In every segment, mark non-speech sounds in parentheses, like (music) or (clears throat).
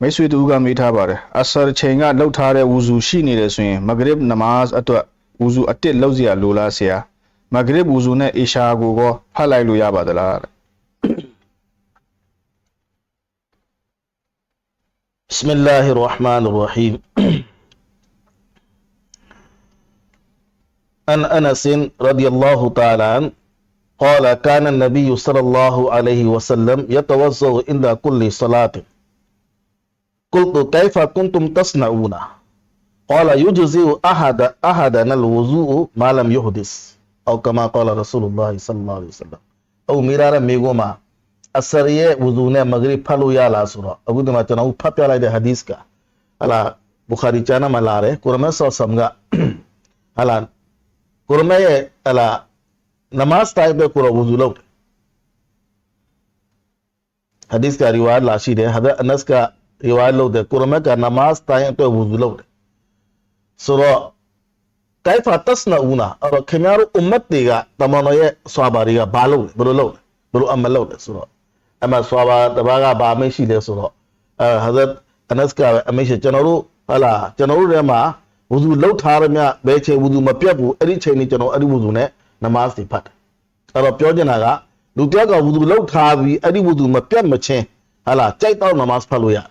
မိတ်ဆွေတူကမေးထားပါတယ်အဆာချိန်ကလှုပ်ထားတဲ့ဝူဇူရှိနေတယ်ဆိုရင်မဂရစ်နမတ်အတွက်ဝူဇူအတစ်လှုပ်เสียလိုလားဆရာမဂရစ်ဝူဇူနဲ့အီရှာကိုကောဖတ်လိုက်လို့ရပါသလားတဲ့ بسم الله (clears throat) الرحمن الرحيم عن أنس رضي الله تعالى عنه قال كان النبي صلى الله عليه وسلم يتوضأ عند كل صلاة قلت كيف كنتم تصنعون قال يجزئ أحد أحدنا الوضوء ما لم يحدث أو كما قال رسول الله صلى الله عليه وسلم أو مرارا ميغوما အစရရဲ့ဝူဇူနဲ့မဂရိဖတ်လို့ရလားဆိုတော့အခုဒီမှာကျွန်တော်ဖတ်ပြလိုက်တဲ့ဟာဒီစ်ကဟလာဘူခါရီကျမ်းမှာလာတယ်ကိုရမတ်ဆောဆမ်ကဟလာကိုရမတ်ရဲ့ဟလာနမတ်တိုင်းပဲကိုရဝူဇူလုပ်တယ်ဟာဒီစ်ကရီဝါလာရှိတယ်ဟာဒအနတ်က ရီဝါလုပ်တယ်ကိုရမတ်ကနမတ်တိုင်းအတွက်ဝူဇူလုပ်တယ်ဆိုတော့ကိုင်ဖာတစနာဦးနာအဲ့တော့ခင်ဗျားတို့အွမ်မတ်တွေကတမန်တော်ရဲ့ဆွာဘာတွေကဘာလုပ်လဲဘယ်လိုလုပ်လဲဘယ်လိုအမလုပ်လဲဆိုတော့အမဆွာဘာတဘာကဘာမရှိလဲဆိုတော့အဲဟာဇတ်အနတ်ကပဲအမရှိကျွန်တော်တို့ဟာလာကျွန်တော်တို့ထဲမှာဝူဇူလောက်ထားရမြဘယ်ချိန်ဝူဇူမပြတ်ဘူးအဲ့ဒီချိန်นี้ကျွန်တော်အဲ့ဒီဝူဇူနဲ့နမတ်တွေဖတ်တယ်အဲ့တော့ပြောချင်တာကလူတယောက်ကဝူဇူလောက်ထားပြီးအဲ့ဒီဝူဇူမပြတ်မချင်းဟာလာကြိုက်တော့နမတ်ဖတ်လို့ရတယ်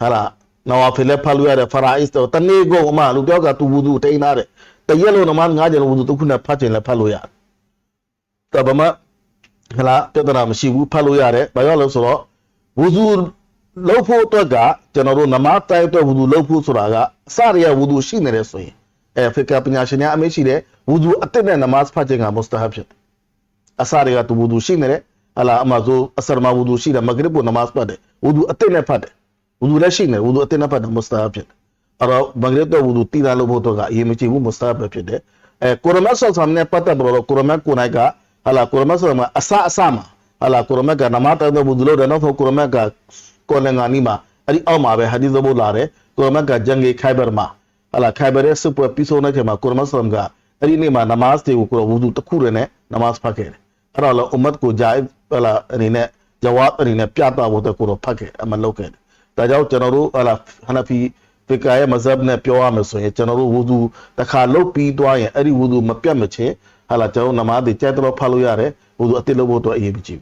ဟာလာနော်ဖီလက်ဖတ်လို့ရတဲ့ဖရာအစ်တော့တနေ့ကိုအမလူတယောက်ကသူဝူသူတိန်းထားတယ်တရက်လုံးနမငါးကျန်ဝူသူတစ်ခုနဲ့ဖတ်ချင်လဲဖတ်လို့ရတယ်တပမဟလာပြဿနာမရှိဘူးဖတ်လို့ရတယ်ဘာလို့လဲဆိုတော့ဝူသူလောက်ဖို့အတွက်ကကျွန်တော်တို့နမတိုက်အတွက်ဝူသူလောက်ဖို့ဆိုတာကအစရရဝူသူရှိနေတယ်ဆိုရင်အဲဖကပညာရှင်များအမေးရှိတယ်ဝူသူအစ်နဲ့နမတ်ဖတ်ခြင်းကမုစတဟဘ်ဖြစ်တယ်အစရကသူဝူသူရှိနေတယ်ဟလာအမဇိုအစရမဝူသူရှိတယ်မဂရစ်ကိုနမတ်ဖတ်တယ်ဝူသူအစ်နဲ့ဖတ်တယ် ဝူဒူလည်းရှိနေဝူဒူအတင်းနဲ့ဖတ်တယ်မုစတာဖြစ်တယ်အဲ့တော့မဂရစ်တော့ဝူဒူတီလာလို့ဖို့တော့ကအရေးမကြီးဘူးမုစတာပဲဖြစ်တယ်အဲကိုရမတ်ဆောဆမ်နဲ့ပတ်သက်ပြီးတော့ကိုရမတ်ကိုနိုင်ကဟာလာကိုရမတ်ဆောဆမ်ကအစအစမှာဟာလာကိုရမတ်ကနမတ်တဲ့ဝူဒူလို့တယ်နောက်ကိုရမတ်ကကိုလင်္ကာနီမှာအဲ့ဒီအောက်မှာပဲဟာဒီဇဘိုလာတယ်ကိုရမတ်ကဂျန်ဂေခိုင်ဘာမှာဟာလာခိုင်ဘာရဲ့စစ်ပွဲပြီးဆုံးတဲ့ချိန်မှာကိုရမတ်ဆောဆမ်ကအဲ့ဒီနေ့မှာနမတ်တွေကိုကိုဝူဒူတစ်ခုတည်းနဲ့နမတ်ဖတ်ခဲ့တယ်အဲ့တော့လည်းအွမ်မတ်ကိုဂျိုင်ဟာလာအနေနဲ့ဂျဝတ်အနေနဲ့ပြသဖို့တော့ကိုရဖတ်ခဲ့အမလုပ်ခဲ့တယ် ဒါကြောင့်ကျွန်တော်တို့ဟလာဟနဖီဖီကာရဲ့မဇပ်နဲ့ပြောရမယ်ဆိုရင်ကျွန်တော်တို့ဝူသူတစ်ခါလုတ်ပြီးသွားရင်အဲ့ဒီဝူသူမပြတ်မချင်းဟလာကျွန်တော်နမားတွေကြိုက်တော့ဖတ်လို့ရတယ်ဝူသူအတိတ်လို့ဖို့အတွက်အရေးကြီး